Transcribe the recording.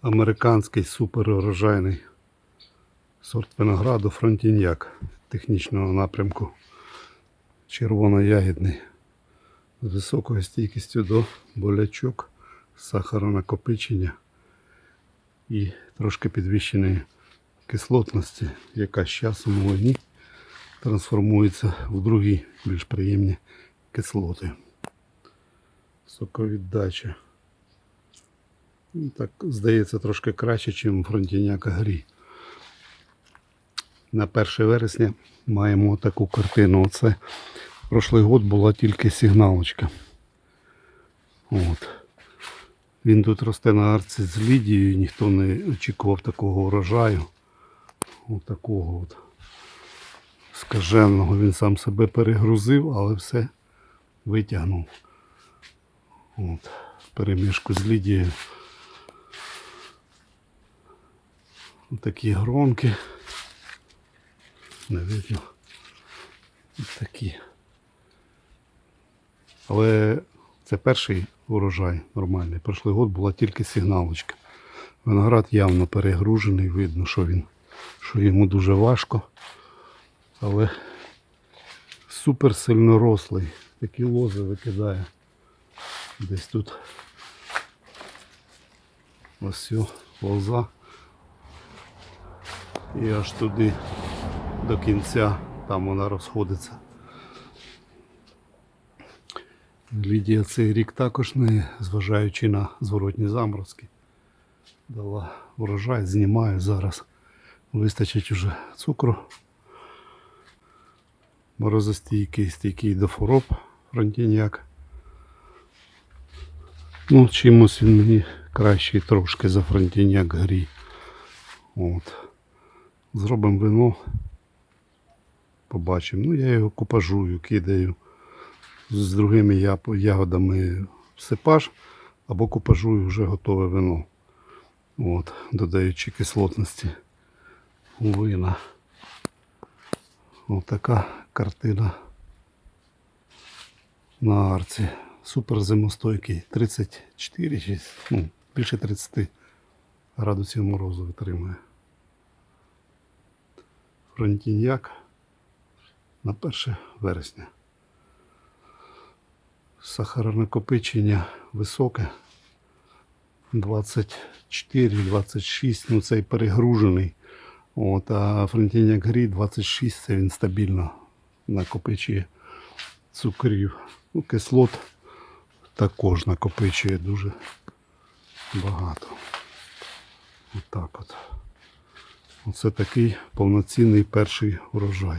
американський суперурожайний сорт винограду фронтіньяк технічного напрямку. Червоно-ягідний з високою стійкістю до болячок, сахаронакопичення і трошки підвищеної кислотності, яка з часом у вогні трансформується в другі більш приємні кислоти. Соковіддача. Ну, Так, здається, трошки краще, ніж фронтіняка грі. На 1 вересня маємо таку картину. Оце прошлий год була тільки сигналочка. От. Він тут росте на арці з Лідією, ніхто не очікував такого урожаю. От такого от скаженого. Він сам себе перегрузив, але все витягнув. От. Перемішку з Лідією. Ось такі громки. Не видно. Ось такі. Але це перший урожай нормальний. Прошлий год була тільки сигналочка. Виноград явно перегружений, видно, що він, що йому дуже важко. Але супер сильно рослий. Такі лози викидає. Десь тут ось цю лоза. І аж туди до кінця там вона розходиться. Лідія цей рік також не зважаючи на зворотні заморозки. Дала врожай, знімаю зараз. Вистачить уже цукру. Морозостійкий, стійкий до хвороб фронтіньяк. Ну, чимось він мені кращий трошки за фронтіньяк грі. От. Зробимо вино. Побачимо. Ну, я його купажую, кидаю з другими ягодами сипаж або купажую вже готове вино. От, додаючи кислотності вина. Ось така картина на арці. Супер зимостойкий. 34, чи, ну, більше 30 градусів морозу витримує. Фронтіньяк на 1 вересня. Сахаронакопичення високе. 24-26, ну цей перегружений. От, а фронтінняк грі 26 це він стабільно накопичує цукрів. Ну, кислот також накопичує дуже багато. Оце такий повноцінний перший урожай.